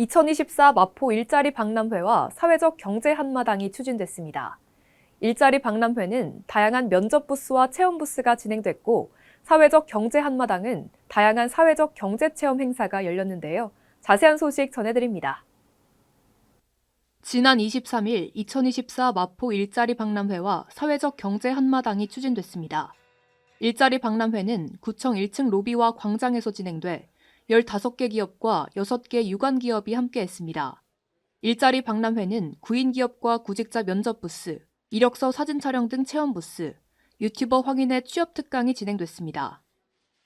2024 마포 일자리 박람회와 사회적 경제 한마당이 추진됐습니다. 일자리 박람회는 다양한 면접 부스와 체험 부스가 진행됐고 사회적 경제 한마당은 다양한 사회적 경제 체험 행사가 열렸는데요. 자세한 소식 전해드립니다. 지난 23일 2024 마포 일자리 박람회와 사회적 경제 한마당이 추진됐습니다. 일자리 박람회는 구청 1층 로비와 광장에서 진행돼 15개 기업과 6개 유관 기업이 함께 했습니다. 일자리 박람회는 구인 기업과 구직자 면접 부스, 이력서 사진 촬영 등 체험 부스, 유튜버 확인의 취업 특강이 진행됐습니다.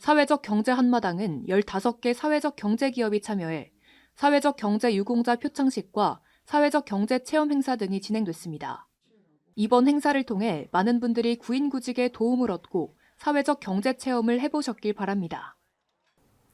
사회적 경제 한마당은 15개 사회적 경제 기업이 참여해 사회적 경제 유공자 표창식과 사회적 경제 체험 행사 등이 진행됐습니다. 이번 행사를 통해 많은 분들이 구인 구직에 도움을 얻고 사회적 경제 체험을 해보셨길 바랍니다.